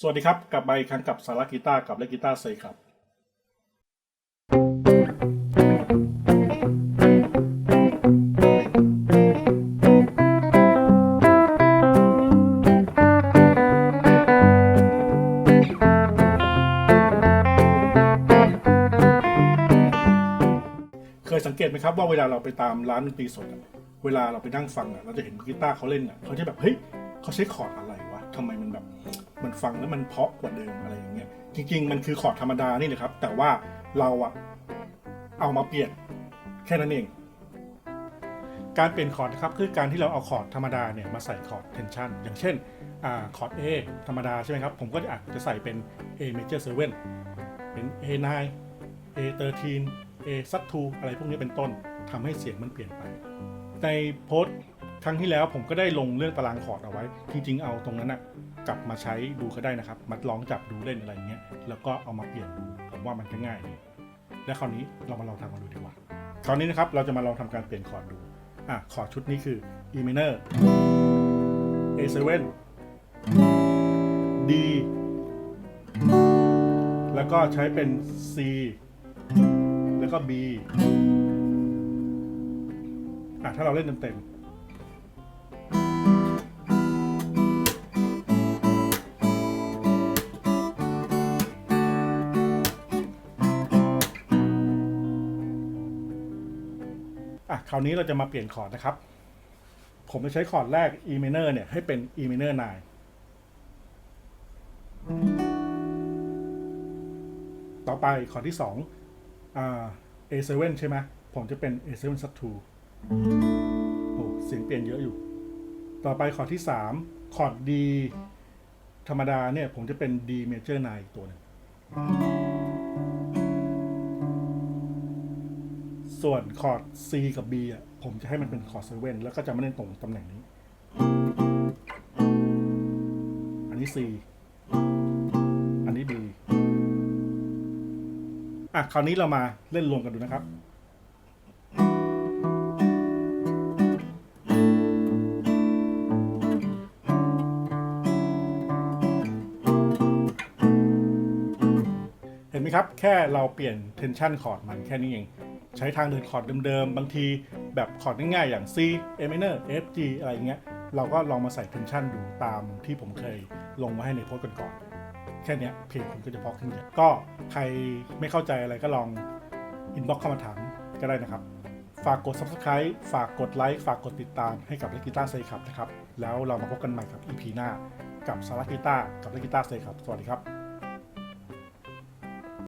สวัสดีครับ กลับมาอีกครั้งกับสาระกีตาร์กับเลนกีตาร์เซครับ เคยสังเกตไหมครับว่าเวลาเราไปตามร้านดนตรีสดอะเวลาเราไปนั่งฟังอะเราจะเห็นมือกีตาร์เขาเล่นอะเขาจะแบบเฮ้ยเขาใช้คอร์ดอะไรวะทำไมมันแบบ มันฟังแล้วมันเพาะกว่าเดิมอะไรอย่างเงี้ยจริง ๆ มันคือคอร์ดธรรมดานี่แหละครับ แต่ว่าเราอะเอามาเปลี่ยนแค่นั้นเอง การเปลี่ยนคอร์ดนะครับคือการที่เราเอาคอร์ดธรรมดาเนี่ยมาใส่คอร์ดเทนชันอย่างเช่นอคอร์ด A ธรรมดาใช่ไหมครับ ผมก็จะอาจจะใส่เป็น A major 7เป็น A9 A13 A sub 2อะไรพวกนี้เป็นต้นทำให้เสียงมันเปลี่ยนไป ในโพสต ครั้งที่แล้วผมก็ได้ลงเรื่องตารางคอร์ดเอาไว้ จริง ๆ เอาตรงนั้นนะกลับมาใช้ดูก็ได้นะครับมาลองจับดูเล่นอะไรเงี้ย แล้วก็เอามาเปลี่ยนดู ผมว่ามันก็ง่ายดี และคราวนี้เรามาลองทำกันดูดีกว่า คราวนี้นะครับเราจะมาลองทำการเปลี่ยนคอร์ดดู อะ คอร์ดชุดนี้คือ E minor A7 D แล้วก็ใช้เป็น C แล้วก็ B อะถ้าเราเล่นเต็มๆ อะคราวนี้เราจะมาเปลี่ยนคอร์ดนะครับ ผมจะใช้คอร์ดแรก E minor เนี่ยให้เป็น E minor 9ต่อไปคอร์ดที่2อ่า A7 ใช่ไหมผมจะเป็น A7 sub 2โอ้เสียงเปลี่ยนเยอะอยู่ ต่อไปคอร์ดที่ 3 คอร์ด D ธรรมดาเนี่ยผมจะเป็น D major 9อีกตัวหนึ่ง ส่วนคอร์ด C กับ B อะผมจะให้มันเป็นคอร์ด7แล้วก็จะไม่เล่นตรงตำแหน่งนี้ อันนี้ C อันนี้ B อะคราวนี้เรามาเล่นรวมกันดูนะครับเห็นไหมครับ แค่เราเปลี่ยน tension คอร์ดมันแค่นี้เอง ใช้ทางเดินคอร์ดเดิมๆ บางทีแบบคอร์ดง่ายๆ อย่าง C A minor F G อะไรอย่างเงี้ย เราก็ลองมาใส่ tension ดูตามที่ผมเคยลงมาให้ในโพสต์ก่อนๆ แค่นี้เพลงคุณก็จะพราะขึ้นเยอะก็ใครไม่เข้าใจอะไรก็ลอง inbox เข้ามาถามก็ได้นะครับ ฝากกด subscribe ฝากกดไลค์ฝากกดติดตามให้กับเลกิต้าเซคับนะครับ แล้วเรามาพบกันใหม่กับ EP หน้า กับสาระกีตาร์กับเลกิต้าเซคับสวัสดีครับ